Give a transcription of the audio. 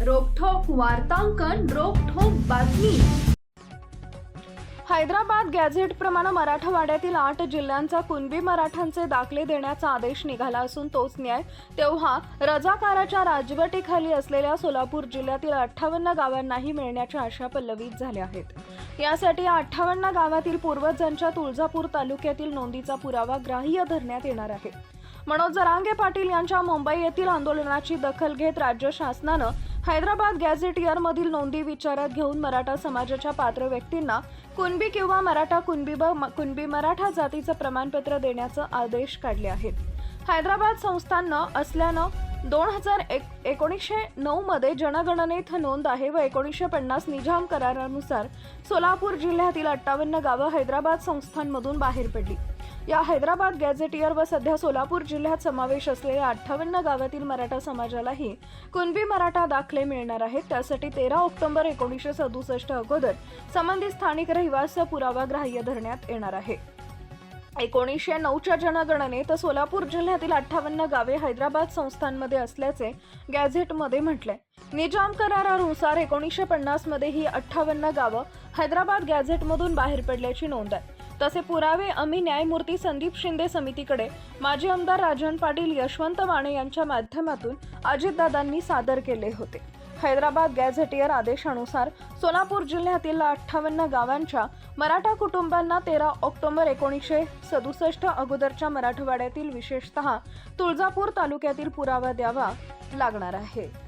वार्तांकन रोखोक बातमी. हैदराबाद गॅझेट प्रमाणे मराठवाड्यातील आठ जिल्ह्यांचा कुणबी मराठ्यांचे दाखले देण्याचा आदेश निघाला असून तोच न्याय तेव्हा रजाकाराच्या राजवटीखाली असलेल्या सोलापूर जिल्ह्यातील अठ्ठावन्न गावांनाही मिळण्याच्या आशा पल्लवीत झाल्या आहेत. यासाठी या अठ्ठावन्न गावातील पूर्वजांच्या तुळजापूर तालुक्यातील नोंदीचा पुरावा ग्राह्य धरण्यात येणार आहे. मनोज जरांगे पाटील यांच्या मुंबई येथील आंदोलनाची दखल घेत राज्य शासनानं हैदराबाद गॅझेटियर मधील नोंदी विचारात घेऊन मराठा समाजाच्या पात्र व्यक्तींना कुणबी किंवा मराठा कुणबी कुणबी मराठा जातीचं प्रमाणपत्र देण्याचं आदेश काढले आहेत. हैदराबाद संस्थानं असल्यानं दोन हजार एक एकोणीसशे नऊमध्ये जनगणनेत नोंद आहे व एकोणीसशे पन्नास निजाम करारानुसार सोलापूर जिल्ह्यातील अठ्ठावन्न गावं हैदराबाद संस्थांमधून बाहेर पडली. या हैदराबाद गॅझेटियर व सध्या सोलापूर जिल्ह्यात समावेश असलेल्या अठ्ठावन्न गावातील मराठा समाजालाही कुणबी मराठा दाखले मिळणार आहेत त्यासाठी तेरा ऑक्टोबर एकोणीसशे सदुसष्ट अगोदर संबंधित स्थानिक रहिवासचा पुरावा ग्राह्य धरण्यात येणार आहे. एकोणीसशे नऊच्या जनगणनेत सोलापूर जिल्ह्यातील अठ्ठावन्न गावे हैदराबाद संस्थांमध्ये असल्याचे गॅझेटमध्ये म्हटले निजाम करारानुसार एकोणीसशे पन्नासमध्ये ही अठ्ठावन्न गावं हैदराबाद गॅझेटमधून बाहेर पडल्याची नोंद आहे. तसे पुरावे आम्ही न्यायमूर्ती संदीप शिंदे समितीकडे माजी आमदार राजन पाटील यशवंत माने यांच्या माध्यमातून अजितदादांनी सादर केले होते. हैदराबाद गॅझेटियर आदेशानुसार सोलापूर जिल्ह्यातील अठ्ठावन्न गावांच्या मराठा कुटुंबांना तेरा ऑक्टोबर एकोणीसशे सदुसष्ट अगोदरच्या मराठवाड्यातील विशेषतः तुळजापूर तालुक्यातील पुरावा द्यावा लागणार आहे.